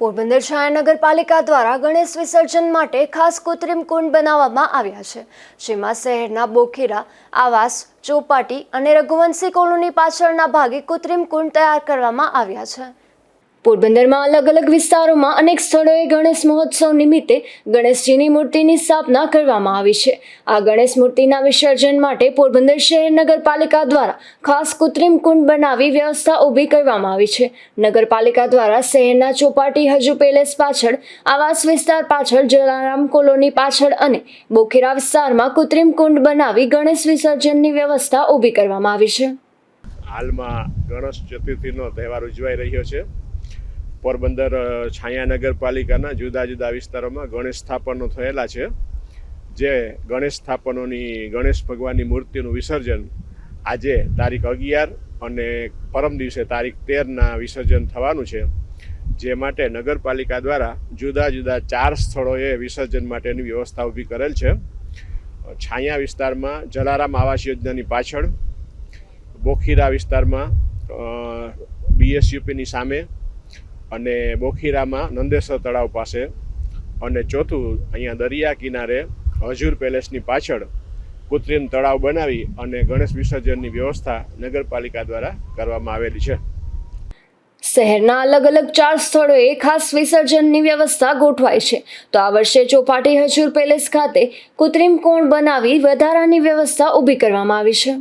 પોરબંદર શહેર નગરપાલિકા દ્વારા ગણેશ વિસર્જન માટે ખાસ કૃત્રિમ કુંડ બનાવવામાં આવ્યા છે, જેમાં શહેરના બોખીરા, આવાસ, ચોપાટી અને રઘુવંશી કોલોની પાછળના ભાગે કૃત્રિમ કુંડ તૈયાર કરવામાં આવ્યા છે. પોરબંદરમાં અલગ અલગ વિસ્તારોમાં અનેક સ્થળોએ ગણેશ મહોત્સવ નિમિત્તે ગણેશજીની મૂર્તિની સ્થાપના કરવામાં આવી છે. આ ગણેશ મૂર્તિના વિસર્જન માટે પોરબંદર શહેર નગરપાલિકા દ્વારા ખાસ કૃત્રિમ કુંડ બનાવી વ્યવસ્થા ઊભી કરવામાં આવી છે. નગરપાલિકા દ્વારા શહેરના ચોપાટી હજુ પેલેસ પાછળ, આવાસ વિસ્તાર પાછળ, જલારામ કોલોની પાછળ અને બોખીરા વિસ્તારમાં કૃત્રિમ કુંડ બનાવી ગણેશ વિસર્જનની વ્યવસ્થા ઊભી કરવામાં આવી છે. હાલમાં ગણેશ ચતુર્થીનો તહેવાર ઉજવાઈ રહ્યો છે. પોરબંદર છાયા નગરપાલિકાના જુદા જુદા વિસ્તારોમાં ગણેશ સ્થાપનો થયેલા છે, જે ગણેશ સ્થાપનોની, ગણેશ ભગવાનની મૂર્તિનું વિસર્જન આજે તારીખ અગિયાર અને પરમ દિવસે તારીખ તેરના વિસર્જન થવાનું છે, જે માટે નગરપાલિકા દ્વારા જુદા જુદા ચાર સ્થળોએ વિસર્જન માટેની વ્યવસ્થા ઊભી કરેલ છે. છાયા વિસ્તારમાં જલારામ આવાસ યોજનાની પાછળ, બોખીરા વિસ્તારમાં બીએસયુપીની સામે અને બોખીરામાં નંદેસર તળાવ પાસે અને ચોથું અહીંયા દરિયા કિનારે હજુર પેલેસની પાછળ કૃત્રિમ તળાવ બનાવી અને ગણેશ વિસર્જનની વ્યવસ્થા નગરપાલિકા દ્વારા કરવામાં આવેલી છે. શહેરના અલગ અલગ ચાર સ્થળોએ ખાસ વિસર્જનની વ્યવસ્થા ગોઠવાઈ છે. તો આ વર્ષે ચોપાટી હજુર પેલેસ ખાતે કૃત્રિમ કોણ બનાવી વધારાની વ્યવસ્થા ઊભી કરવામાં આવી છે.